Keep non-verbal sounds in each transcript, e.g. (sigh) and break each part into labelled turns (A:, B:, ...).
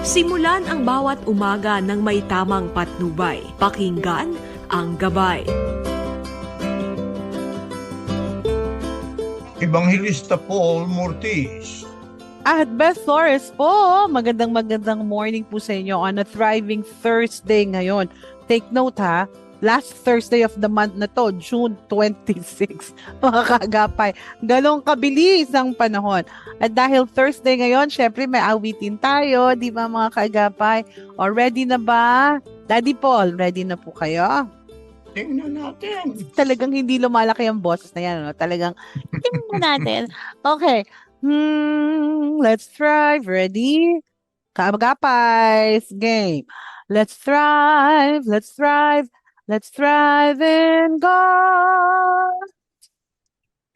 A: Simulan ang bawat umaga ng may tamang patnubay. Pakinggan ang gabay.
B: Evangelista Paul Mortiz.
C: At Beth Flores po, magandang magandang morning po sa inyo on a thriving Thursday ngayon. Take note ha, last Thursday of the month na to, June 26, (laughs) mga kaagapay. Galong kabilis ang panahon. At dahil Thursday ngayon, syempre may awitin tayo, di ba mga kaagapay? O ready na ba? Daddy Paul, ready na po kayo?
B: Tingnan natin.
C: Talagang hindi lumalaki ang boses na yan. No? Talagang, tingnan natin. Okay. Hmm, let's thrive. Ready? Kaagapay. Game. Let's thrive. Let's thrive. Let's thrive in God.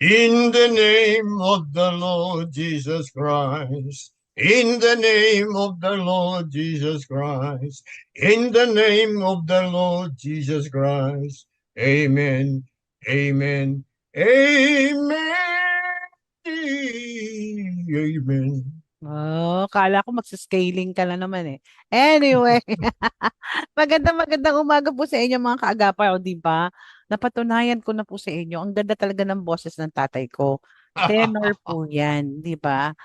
B: In the name of the Lord Jesus Christ. In the name of the Lord Jesus Christ. In the name of the Lord Jesus Christ. Amen. Amen. Amen. Amen.
C: Oh, kala ko magsiscaling ka na naman eh. Anyway, (laughs) magandang magandang umaga po sa inyo mga kaagapay, o di ba? Napatunayan ko na po sa inyo, ang ganda talaga ng boses ng tatay ko. Tenor po (laughs) yan, di ba?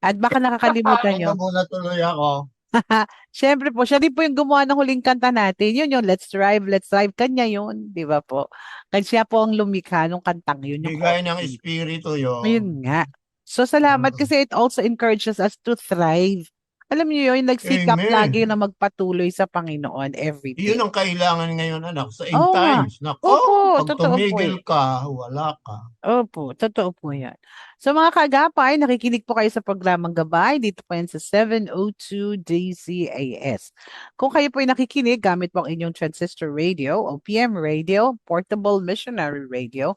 C: At baka nakakalimutan nyo,
B: muna tuloy ako? (laughs)
C: syempre po, siya din po yung gumawa ng huling kanta natin. Yun yung Let's Drive, Let's Drive. Kanya yun, di ba po? Kasi siya po ang lumikha nung kantang yun. Yung
B: Bigay ng espiritu yun.
C: Ayun nga. So, salamat
B: Oo.
C: kasi it also encourages us to thrive. Alam niyo yun, nagsikap
B: Amen.
C: lagi na magpatuloy sa Panginoon every day.
B: Yun ang kailangan ngayon, anak, sa end
C: Oo nga.
B: times. Nako,
C: Opo,
B: pag
C: totoo po
B: tumigil ka, wala ka.
C: Opo, totoo po yan. So mga kagapay, nakikinig po kayo sa programang Gabay. Dito po yan sa 702 DCAS. Kung kayo po ay nakikinig, gamit po ang inyong transistor radio o PM radio, portable missionary radio,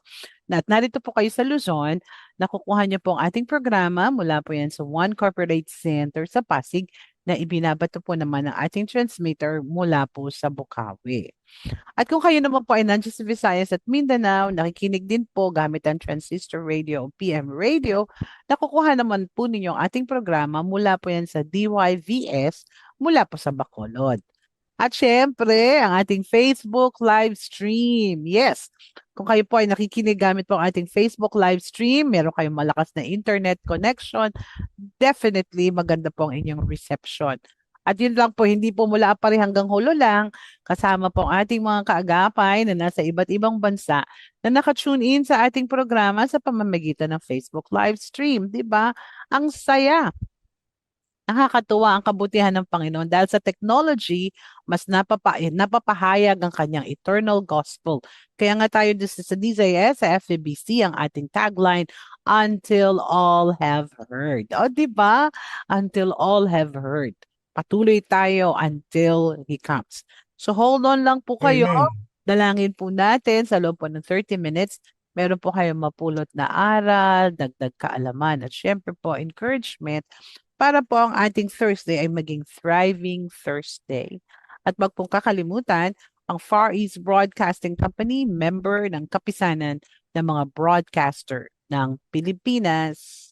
C: at narito po kayo sa Luzon, nakukuha niyo po ang ating programa mula po yan sa One Corporate Center sa Pasig na ibinabato po naman ng ating transmitter mula po sa Bukawi. At kung kayo naman po ay nandiyan sa Visayas at Mindanao, nakikinig din po gamit ang transistor radio o PM radio, nakukuha naman po ninyo ang ating programa mula po yan sa DYVS mula po sa Bacolod. At syempre, ang ating Facebook live stream. Yes, kung kayo po ay nakikinig gamit po ang ating Facebook live stream, meron kayong malakas na internet connection, definitely maganda po ang inyong reception. At yun lang po, hindi po mula pare hanggang hulo lang, kasama po ang ating mga kaagapay na nasa iba't ibang bansa na nakatune in sa ating programa sa pamamagitan ng Facebook live stream. ba? Ang saya. Nakakatuwa ang kabutihan ng Panginoon dahil sa technology, mas napapa napapahayag ang kanyang eternal gospel. Kaya nga tayo dito sa DZS, sa FEBC, ang ating tagline, Until all have heard. O, di ba? Until all have heard. Patuloy tayo until He comes. So hold on lang po kayo.
B: Amen.
C: Dalangin po natin sa loob po ng 30 minutes. Meron po kayong mapulot na aral, dagdag kaalaman, at syempre po encouragement para po ang ating Thursday ay maging thriving Thursday. At wag pong kakalimutan, ang Far East Broadcasting Company, member ng kapisanan ng mga broadcaster ng Pilipinas.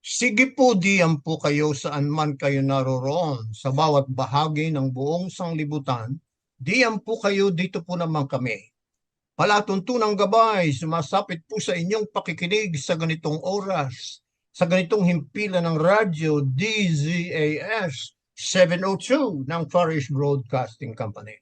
B: Sige po, diyan po kayo saan man kayo naroroon sa bawat bahagi ng buong sanglibutan. Diyan po kayo, dito po naman kami. Palatuntunang gabay, sumasapit po sa inyong pakikinig sa ganitong oras, sa ganitong himpilan ng radyo DZAS 702 ng Farish Broadcasting Company.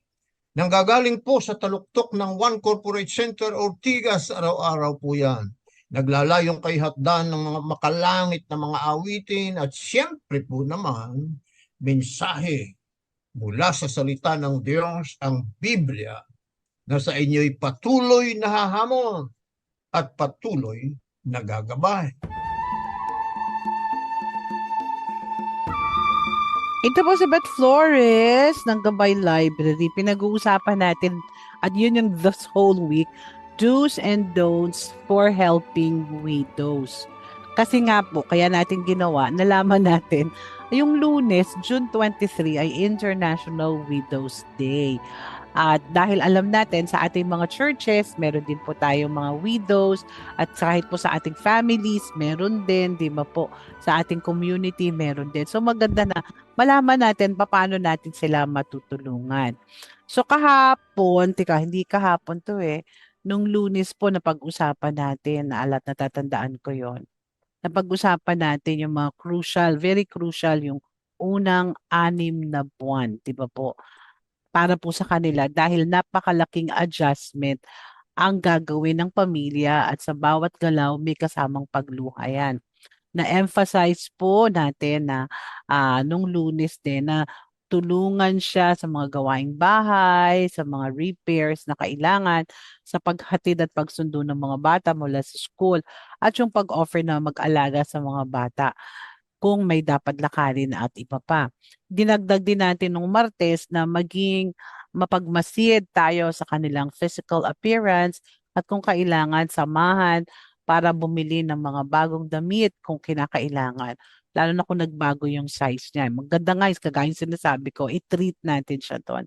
B: Nanggagaling po sa taluktok ng One Corporate Center Ortigas, araw-araw po yan. Naglalayong kay hatdan ng mga makalangit na mga awitin at siyempre po naman mensahe mula sa salita ng Diyos ang Biblia na sa inyo'y patuloy na hahamon at patuloy na
C: Ito po si Beth Flores ng Gabay Library. Pinag-uusapan natin at yun yung this whole week, do's and don'ts for helping widows. Kasi nga po, kaya natin ginawa, nalaman natin, yung lunes, June 23 ay International Widows Day. At dahil alam natin sa ating mga churches, meron din po tayong mga widows at kahit po sa ating families, meron din, di ba po, sa ating community, meron din. So maganda na malaman natin paano natin sila matutulungan. So kahapon, tika, hindi kahapon to eh, nung lunes po na pag-usapan natin, naalat natatandaan ko yon napag-usapan natin yung mga crucial, very crucial yung unang anim na buwan, di ba po? Para po sa kanila dahil napakalaking adjustment ang gagawin ng pamilya at sa bawat galaw may kasamang pagluha yan. Na-emphasize po natin na ah, nung lunes din na tulungan siya sa mga gawaing bahay, sa mga repairs na kailangan, sa paghatid at pagsundo ng mga bata mula sa school, at yung pag-offer na mag-alaga sa mga bata kung may dapat lakarin at iba pa. Dinagdag din natin nung Martes na maging mapagmasid tayo sa kanilang physical appearance at kung kailangan samahan para bumili ng mga bagong damit kung kinakailangan lalo na kung nagbago yung size niya. Maganda nga, is kagaya sinasabi ko, i-treat natin siya doon.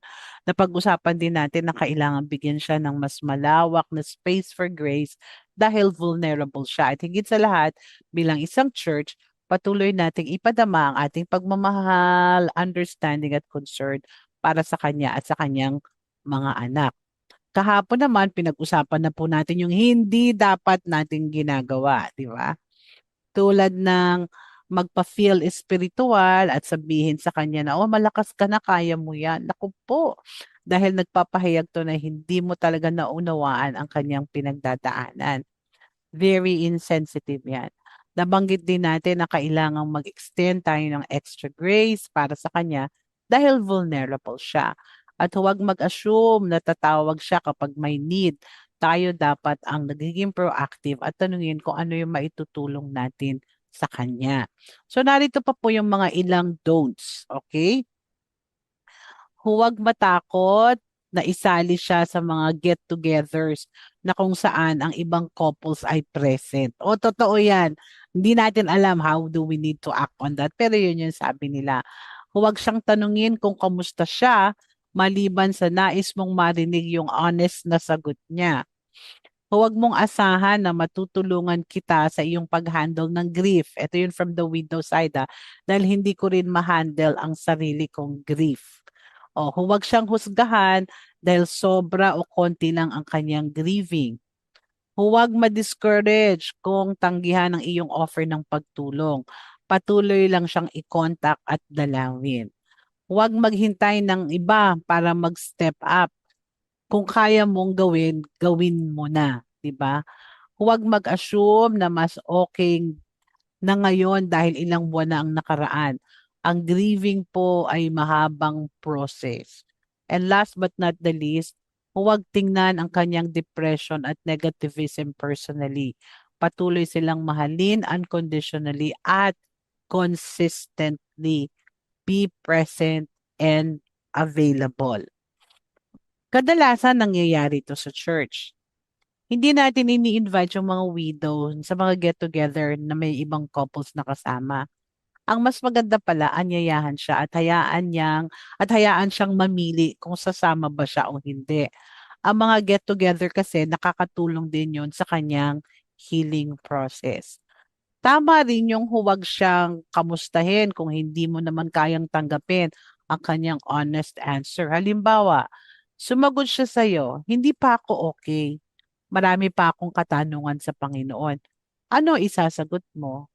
C: Napag-usapan din natin na kailangan bigyan siya ng mas malawak na space for grace dahil vulnerable siya. At higit sa lahat, bilang isang church, patuloy nating ipadama ang ating pagmamahal, understanding at concern para sa kanya at sa kanyang mga anak. Kahapon naman, pinag-usapan na po natin yung hindi dapat nating ginagawa, di ba? Tulad ng magpa-feel spiritual at sabihin sa kanya na, oh, malakas ka na, kaya mo yan. Naku po, dahil nagpapahayag to na hindi mo talaga naunawaan ang kanyang pinagdadaanan. Very insensitive yan. Nabanggit din natin na kailangang mag-extend tayo ng extra grace para sa kanya dahil vulnerable siya. At huwag mag-assume na tatawag siya kapag may need. Tayo dapat ang nagiging proactive at tanungin kung ano yung maitutulong natin sa kanya. So narito pa po yung mga ilang don'ts, okay? Huwag matakot na isali siya sa mga get-togethers na kung saan ang ibang couples ay present. O totoo yan. Hindi natin alam how do we need to act on that. Pero yun yung sabi nila. Huwag siyang tanungin kung kamusta siya maliban sa nais mong marinig yung honest na sagot niya. Huwag mong asahan na matutulungan kita sa iyong pag-handle ng grief. Ito yun from the widow side ah, dahil hindi ko rin ma-handle ang sarili kong grief. O huwag siyang husgahan dahil sobra o konti lang ang kanyang grieving. Huwag ma-discourage kung tanggihan ang iyong offer ng pagtulong. Patuloy lang siyang i-contact at dalawin. Huwag maghintay ng iba para mag-step up kung kaya mong gawin, gawin mo na, 'di ba? Huwag mag-assume na mas okay na ngayon dahil ilang buwan na ang nakaraan. Ang grieving po ay mahabang process. And last but not the least, huwag tingnan ang kanyang depression at negativism personally. Patuloy silang mahalin unconditionally at consistently. Be present and available. Kadalasan nangyayari ito sa church. Hindi natin ini-invite yung mga widow sa mga get-together na may ibang couples na kasama. Ang mas maganda pala, anyayahan siya at hayaan niyang at hayaan siyang mamili kung sasama ba siya o hindi. Ang mga get-together kasi nakakatulong din yon sa kanyang healing process. Tama rin yung huwag siyang kamustahin kung hindi mo naman kayang tanggapin ang kanyang honest answer. Halimbawa, Sumagot siya sa iyo, hindi pa ako okay. Marami pa akong katanungan sa Panginoon. Ano isasagot mo?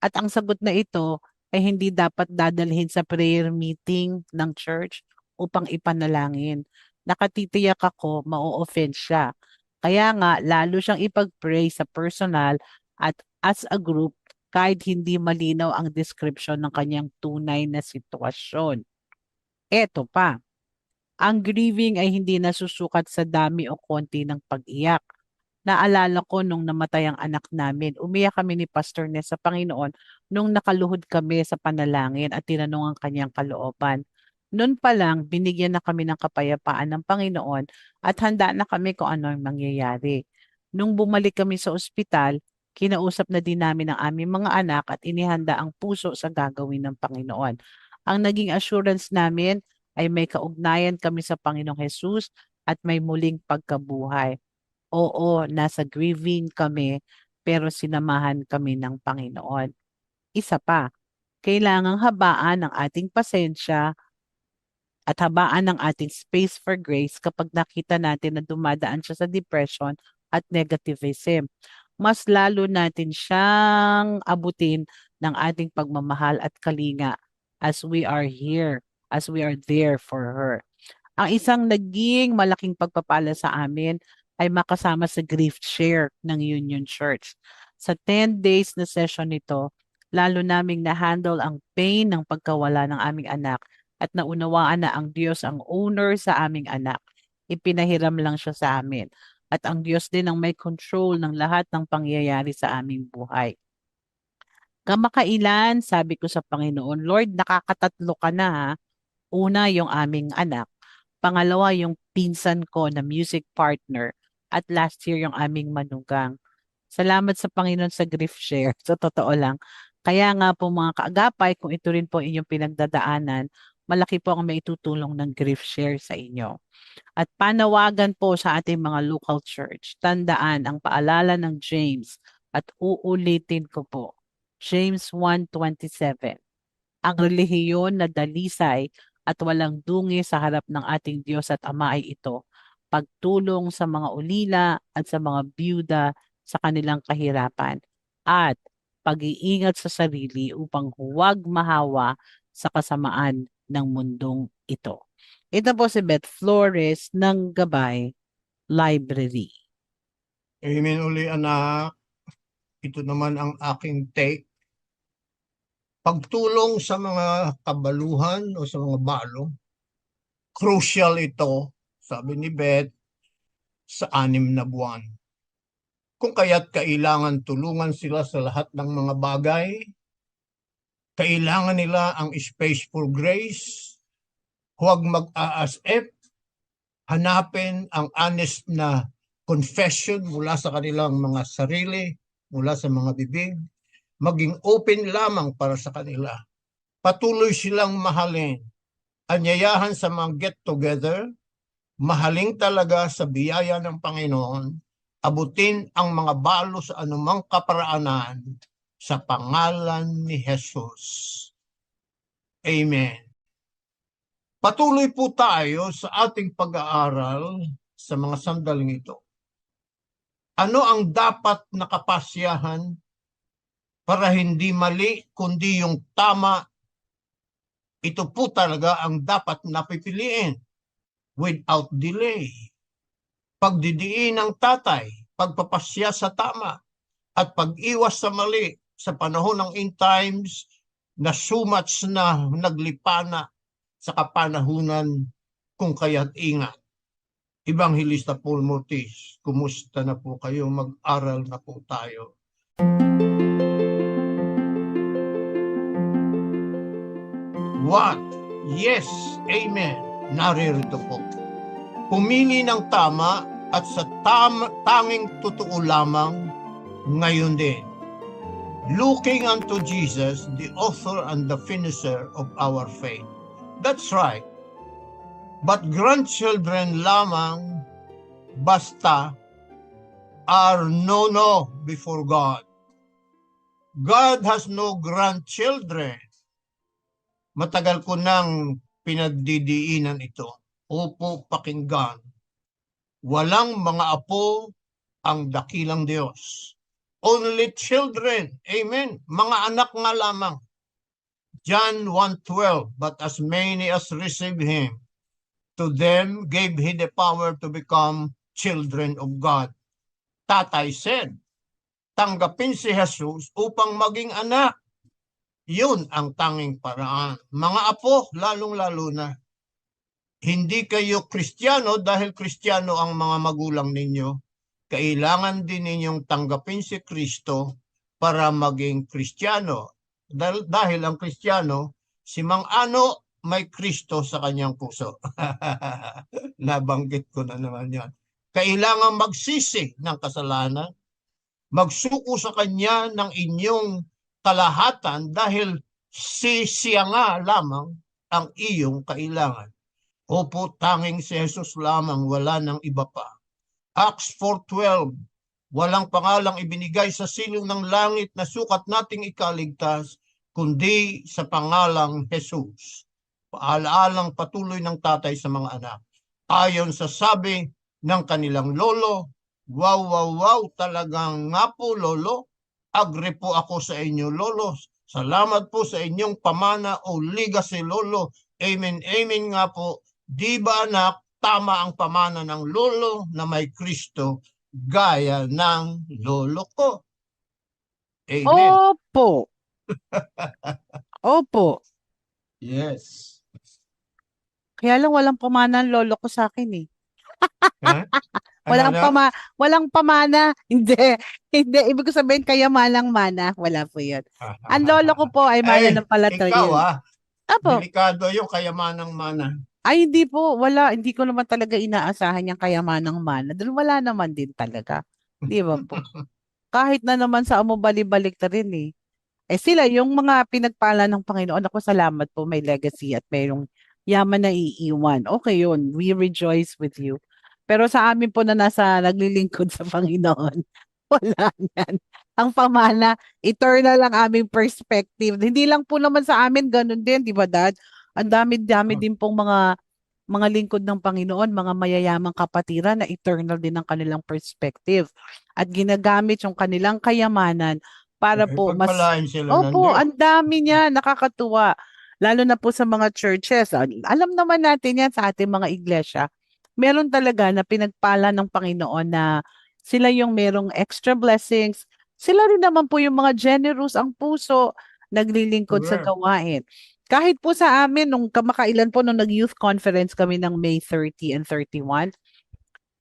C: At ang sagot na ito ay hindi dapat dadalhin sa prayer meeting ng church upang ipanalangin. Nakatitiyak ako, ma-offend siya. Kaya nga, lalo siyang ipag-pray sa personal at as a group kahit hindi malinaw ang description ng kanyang tunay na sitwasyon. Eto pa, ang grieving ay hindi nasusukat sa dami o konti ng pag-iyak. Naalala ko nung namatay ang anak namin, umiyak kami ni Pastor Ness sa Panginoon nung nakaluhod kami sa panalangin at tinanong ang kanyang kalooban. Noon pa lang, binigyan na kami ng kapayapaan ng Panginoon at handa na kami kung ano ang mangyayari. Nung bumalik kami sa ospital, kinausap na din namin ang aming mga anak at inihanda ang puso sa gagawin ng Panginoon. Ang naging assurance namin ay may kaugnayan kami sa Panginoong Jesus at may muling pagkabuhay. Oo, nasa grieving kami pero sinamahan kami ng Panginoon. Isa pa, kailangang habaan ang ating pasensya at habaan ng ating space for grace kapag nakita natin na dumadaan siya sa depression at negativism. Mas lalo natin siyang abutin ng ating pagmamahal at kalinga as we are here, as we are there for her. Ang isang naging malaking pagpapala sa amin ay makasama sa grief share ng Union Church. Sa 10 days na session nito, lalo naming na-handle ang pain ng pagkawala ng aming anak at naunawaan na ang Diyos ang owner sa aming anak. Ipinahiram lang siya sa amin. At ang Diyos din ang may control ng lahat ng pangyayari sa aming buhay. Kamakailan, sabi ko sa Panginoon, Lord, nakakatatlo ka na ha. Una, yung aming anak. Pangalawa, yung pinsan ko na music partner. At last year, yung aming manugang. Salamat sa Panginoon sa grief share. (laughs) Sa totoo lang. Kaya nga po mga kaagapay, kung ito rin po inyong pinagdadaanan, malaki po ang maitutulong ng grief share sa inyo. At panawagan po sa ating mga local church, tandaan ang paalala ng James at uulitin ko po. James 1.27 Ang relihiyon na dalisay at walang dungi sa harap ng ating Diyos at Ama ay ito, pagtulong sa mga ulila at sa mga byuda sa kanilang kahirapan at pag-iingat sa sarili upang huwag mahawa sa kasamaan ng mundong ito. Ito po si Beth Flores ng Gabay Library.
B: Amen uli anak. Ito naman ang aking take. Pagtulong sa mga kabaluhan o sa mga balo, crucial ito, sabi ni Beth, sa anim na buwan. Kung kaya't kailangan tulungan sila sa lahat ng mga bagay, kailangan nila ang space for grace, huwag mag-aasip, hanapin ang honest na confession mula sa kanilang mga sarili, mula sa mga bibig, maging open lamang para sa kanila. Patuloy silang mahalin. Anyayahan sa mga get-together, mahaling talaga sa biyaya ng Panginoon, abutin ang mga balo sa anumang kaparaanan sa pangalan ni Jesus. Amen. Patuloy po tayo sa ating pag-aaral sa mga sandaling ito. Ano ang dapat na kapasyahan para hindi mali kundi yung tama? Ito po talaga ang dapat napipiliin without delay. Pagdidiin ng tatay, pagpapasya sa tama, at pag-iwas sa mali sa panahon ng end times na much na naglipana sa kapanahunan kung kaya't ingat. Evangelista Paul Mortis, kumusta na po kayo? Mag-aral na po tayo. What? Yes, Amen. Naririto po. Pumili ng tama at sa tam tanging totoo lamang ngayon din. Looking unto Jesus, the author and the finisher of our faith. That's right. But grandchildren lamang basta are no-no before God. God has no grandchildren. Matagal ko nang pinagdidiinan ito. Opo, pakinggan. Walang mga apo ang dakilang Diyos. Only children. Amen. Mga anak nga lamang. John 1.12 But as many as received Him, to them gave He the power to become children of God. Tatay said, tanggapin si Jesus upang maging anak. Yun ang tanging paraan. Mga apo, lalong-lalo na. Hindi kayo kristyano dahil kristyano ang mga magulang ninyo. Kailangan din ninyong tanggapin si Kristo para maging kristyano. Dahil, dahil ang kristyano, si Mang Ano may Kristo sa kanyang puso. (laughs) Nabanggit ko na naman yan. Kailangan magsisi ng kasalanan, magsuko sa kanya ng inyong kalahatan dahil si siya nga lamang ang iyong kailangan. Opo, tanging si Jesus lamang, wala nang iba pa. Acts 4.12 Walang pangalang ibinigay sa silong ng langit na sukat nating ikaligtas, kundi sa pangalang Jesus. Paalaalang patuloy ng tatay sa mga anak. Ayon sa sabi ng kanilang lolo, wow, wow, wow, talagang nga po, lolo. Agri po ako sa inyo, lolo. Salamat po sa inyong pamana o legacy, lolo. Amen, amen nga po. Di ba anak, tama ang pamana ng lolo na may Kristo gaya ng lolo ko. Amen.
C: Opo. (laughs) Opo.
B: Yes.
C: Kaya lang walang pamana ang lolo ko sa akin eh.
B: Ha?
C: Walang
B: Ano,
C: pama walang pamana. (laughs) Hindi. Hindi. Ibig ko sabihin kaya malang mana. Wala po yun. Ang lolo ko po ay mana
B: Ay,
C: ng palataya.
B: Ikaw ah,
C: Apo.
B: delikado yung kayamanang mana.
C: Ay, hindi po. Wala. Hindi ko naman talaga inaasahan yung kayamanang mana. Dahil wala naman din talaga. Di ba po? (laughs) Kahit na naman sa amo balik na rin eh. Eh sila, yung mga pinagpala ng Panginoon, ako salamat po, may legacy at mayroong yaman na iiwan. Okay yun. We rejoice with you. Pero sa amin po na nasa naglilingkod sa Panginoon, (laughs) wala yan. Ang pamana, eternal ang aming perspective. Hindi lang po naman sa amin, ganun din, di ba dad? Ang dami-dami
B: Oh.
C: din pong mga mga lingkod ng Panginoon, mga mayayamang kapatiran na eternal din ang kanilang perspective. At ginagamit yung kanilang kayamanan para
B: Eh,
C: po mas
B: sila
C: Opo, ang dami niya, nakakatuwa. Lalo na po sa mga churches. Alam naman natin yan sa ating mga iglesia. Meron talaga na pinagpala ng Panginoon na sila yung merong extra blessings. Sila rin naman po yung mga generous ang puso, naglilingkod sa gawain. Kahit po sa amin, nung kamakailan po, nung nag-youth conference kami ng May 30 and 31,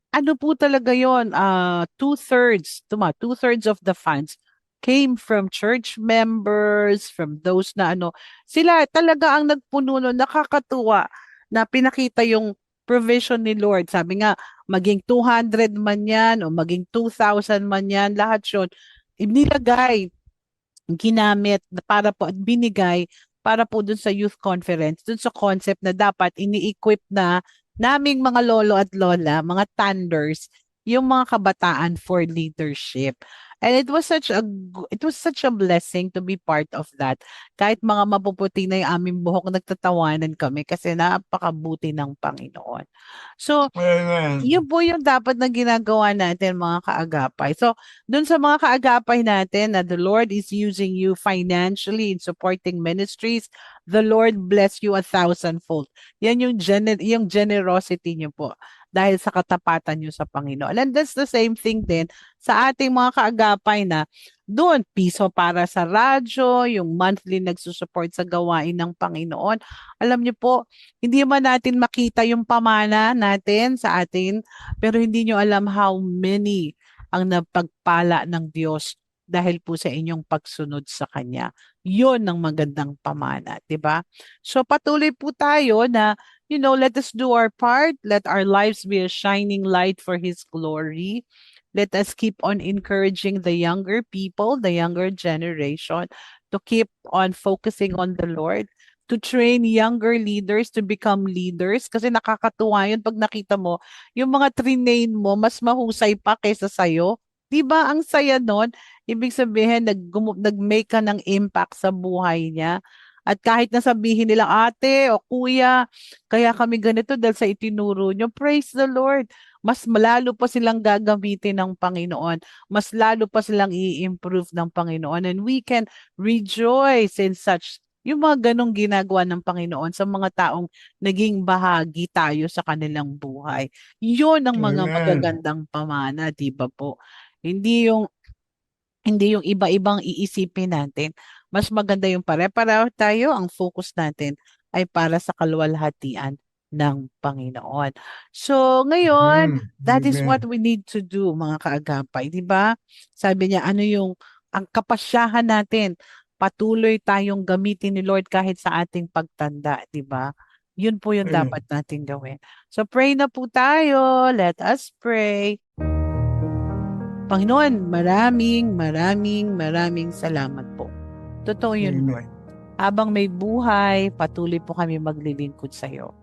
C: ano po talaga yon uh, two-thirds, tuma, two-thirds of the funds came from church members, from those na ano, sila talaga ang nagpuno nun, nakakatuwa na pinakita yung provision ni Lord. Sabi nga, maging 200 man yan o maging 2,000 man yan, lahat yun, inilagay, ginamit na para po at binigay para po dun sa youth conference, dun sa concept na dapat ini-equip na naming mga lolo at lola, mga thunders, yung mga kabataan for leadership. And it was such a it was such a blessing to be part of that. Kahit mga mapuputi na yung aming buhok, nagtatawanan kami kasi napakabuti ng Panginoon. So,
B: Amen.
C: yun po yung dapat na ginagawa natin mga kaagapay. So, dun sa mga kaagapay natin na the Lord is using you financially in supporting ministries, the Lord bless you a thousandfold. Yan yung, gener- yung generosity niyo po dahil sa katapatan niyo sa Panginoon. And that's the same thing din sa ating mga kaagapay na doon, piso para sa radyo, yung monthly nagsusupport sa gawain ng Panginoon. Alam niyo po, hindi man natin makita yung pamana natin sa atin, pero hindi nyo alam how many ang napagpala ng Diyos dahil po sa inyong pagsunod sa Kanya. Yun ang magandang pamana, di ba? So patuloy po tayo na, you know, let us do our part. Let our lives be a shining light for His glory. Let us keep on encouraging the younger people, the younger generation, to keep on focusing on the Lord to train younger leaders to become leaders kasi nakakatuwa yun pag nakita mo yung mga trinain mo mas mahusay pa kaysa sa'yo. Di ba ang saya nun? Ibig sabihin, nag, nag-make ka ng impact sa buhay niya. At kahit na sabihin nila, ate o kuya, kaya kami ganito dahil sa itinuro nyo, praise the Lord. Mas malalo pa silang gagamitin ng Panginoon. Mas lalo pa silang i-improve ng Panginoon. And we can rejoice in such yung mga ganong ginagawa ng Panginoon sa mga taong naging bahagi tayo sa kanilang buhay. Yun ang mga
B: Amen.
C: magagandang pamana, di ba po? Hindi yung hindi yung iba-ibang iisipin natin. Mas maganda yung pare-pareho tayo, ang focus natin ay para sa kaluwalhatian ng Panginoon. So, ngayon,
B: Mm,
C: That is what we need to do, mga kaagapay, di ba? Sabi niya, ano yung ang kapasyahan natin? Patuloy tayong gamitin ni Lord kahit sa ating pagtanda, di ba? Yun po yung
B: Amen.
C: dapat natin gawin. So pray na po tayo. Let us pray. Panginoon, maraming, maraming, maraming salamat po. Totoo yun,
B: Amen.
C: Lord. Habang may buhay, patuloy po kami maglilingkod sa iyo.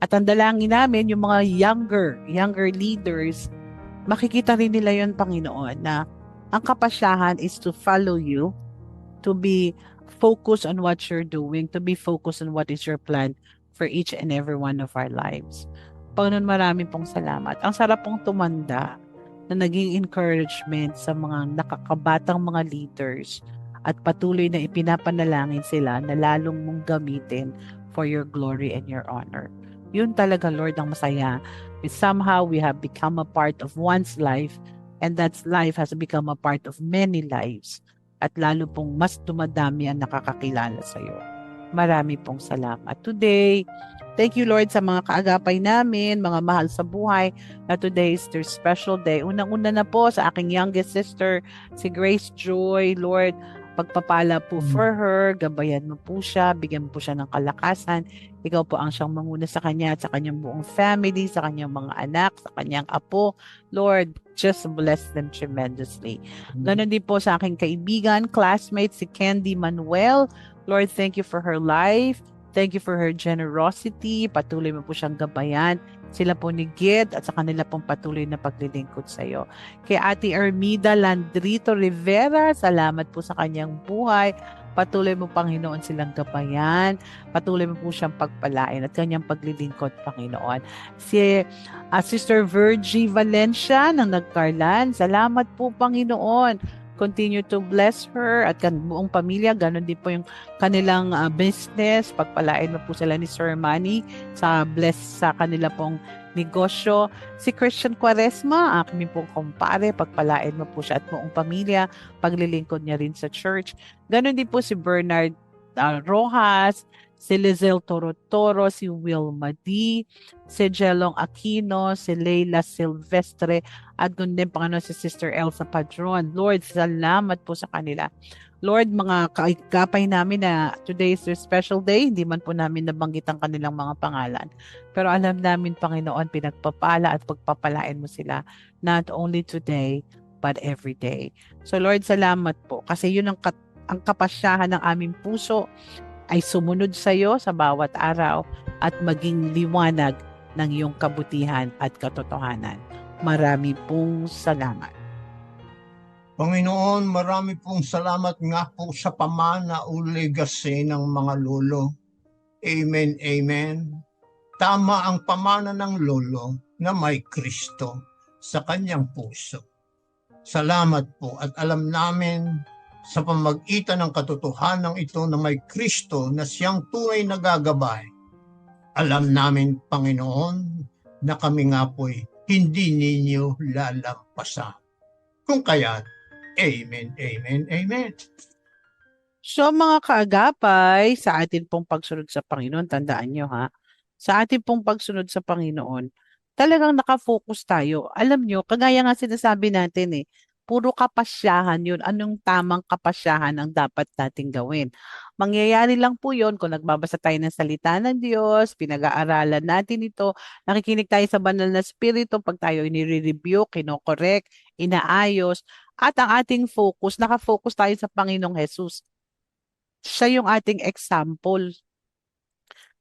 C: At ang dalangin namin, yung mga younger, younger leaders, makikita rin nila yon Panginoon, na ang kapasyahan is to follow you, to be focused on what you're doing, to be focused on what is your plan for each and every one of our lives. Panginoon, maraming pong salamat. Ang sarap pong tumanda na naging encouragement sa mga nakakabatang mga leaders at patuloy na ipinapanalangin sila na lalong mong gamitin for your glory and your honor. Yun talaga, Lord, ang masaya. Somehow we have become a part of one's life and that life has become a part of many lives. At lalo pong mas dumadami ang nakakakilala sa iyo. Marami pong salamat. Today, thank you Lord sa mga kaagapay namin, mga mahal sa buhay, na today is their special day. Unang-una na po sa aking youngest sister, si Grace Joy, Lord, pagpapala po for her, gabayan mo po siya, bigyan mo po siya ng kalakasan. Ikaw po ang siyang manguna sa kanya at sa kanyang buong family, sa kanyang mga anak, sa kanyang apo. Lord, just bless them tremendously. Ganon din po sa aking kaibigan, classmate, si Candy Manuel. Lord, thank you for her life. Thank you for her generosity. Patuloy mo po siyang gabayan. Sila po ni Gid at sa kanila pong patuloy na paglilingkod sa iyo. Kay Ate Armida Landrito Rivera, salamat po sa kanyang buhay. Patuloy mo, Panginoon, silang gabayan. Patuloy mo po siyang pagpalain at kanyang paglilingkod, Panginoon. Si ah, Sister Virgie Valencia ng Nagkarlan, salamat po, Panginoon. Continue to bless her at kan buong pamilya. Ganon din po yung kanilang ah, business. Pagpalain mo po sila ni Sir Manny sa bless sa kanila pong negosyo. Si Christian Quaresma, aking pong kumpare, pagpalain mo po siya at buong pamilya, paglilingkod niya rin sa church. Ganon din po si Bernard ah, Rojas, si Lizelle Torotoro, si Wilma D, si Jelong Aquino, si Leila Silvestre, at ganoon din Panginoon si Sister Elsa Padron. Lord, salamat po sa kanila. Lord, mga kaigapay namin na today is their special day, hindi man po namin nabanggit ang kanilang mga pangalan. Pero alam namin, Panginoon, pinagpapala at pagpapalain mo sila not only today, but every day. So Lord, salamat po kasi yun ang, kat- ang kapasyahan ng aming puso ay sumunod sa iyo sa bawat araw at maging liwanag ng iyong kabutihan at katotohanan. Marami pong salamat.
B: Panginoon, marami pong salamat nga po sa pamana o legacy ng mga lolo. Amen, amen. Tama ang pamana ng lolo na may Kristo sa kanyang puso. Salamat po at alam namin sa pamagitan ng katotohanan ito na may Kristo na siyang tunay na gagabay. Alam namin, Panginoon, na kami nga po'y hindi ninyo lalampasan. Kung kaya't Amen, amen, amen.
C: So mga kaagapay, sa atin pong pagsunod sa Panginoon, tandaan nyo ha, sa atin pong pagsunod sa Panginoon, talagang nakafocus tayo. Alam nyo, kagaya nga sinasabi natin eh, puro kapasyahan yun. Anong tamang kapasyahan ang dapat nating gawin? Mangyayari lang po yun kung nagbabasa tayo ng salita ng Diyos, pinag-aaralan natin ito, nakikinig tayo sa banal na spirito pag tayo inire-review, kinokorek, inaayos, at ang ating focus, nakafocus tayo sa Panginoong Jesus. Siya yung ating example.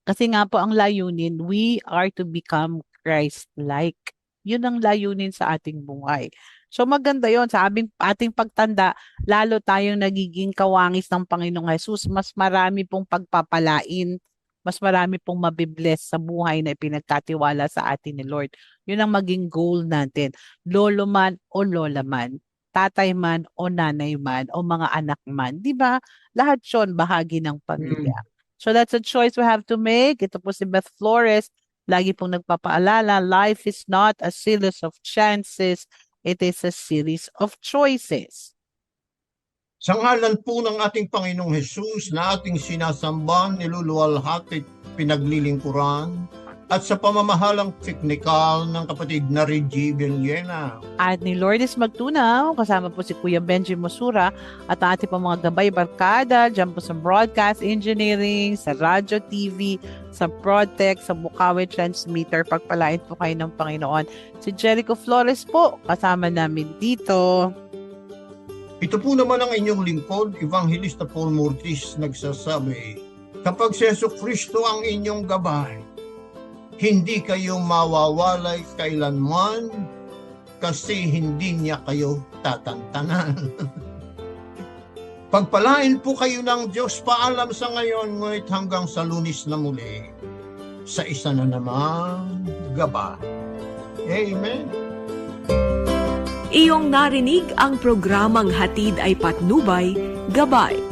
C: Kasi nga po ang layunin, we are to become Christ-like. Yun ang layunin sa ating buhay. So maganda yon sa aming, ating pagtanda, lalo tayong nagiging kawangis ng Panginoong Jesus, mas marami pong pagpapalain, mas marami pong mabibless sa buhay na ipinagkatiwala sa atin ni Lord. Yun ang maging goal natin. Lolo man o lola man tatay man o nanay man o mga anak man, 'di ba? Lahat 'yon bahagi ng pamilya. So that's a choice we have to make. Ito po si Beth Flores, lagi pong nagpapaalala, life is not a series of chances, it is a series of choices.
B: Sa ngalan po ng ating Panginoong Hesus na ating sinasamba, niluluwalhati, pinaglilingkuran, at sa pamamahalang teknikal ng kapatid na Reggie Villena.
C: At ni Lourdes Magtunaw, kasama po si Kuya Benji Mosura at ang ating pang mga gabay barkada, dyan po sa broadcast engineering, sa radio TV, sa Protec, sa Bukawi Transmitter. Pagpalain po kayo ng Panginoon. Si Jericho Flores po, kasama namin dito.
B: Ito po naman ang inyong lingkod, Evangelista Paul Mortis, nagsasabi, Kapag si Kristo ang inyong gabay, Hindi kayo mawawalay kailanman kasi hindi niya kayo tatantanan. (laughs) Pagpalain po kayo ng Diyos paalam sa ngayon, ngunit hanggang sa lunis na muli, sa isa na namang gaba. Amen.
A: Iyong narinig ang programang Hatid ay Patnubay, Gabay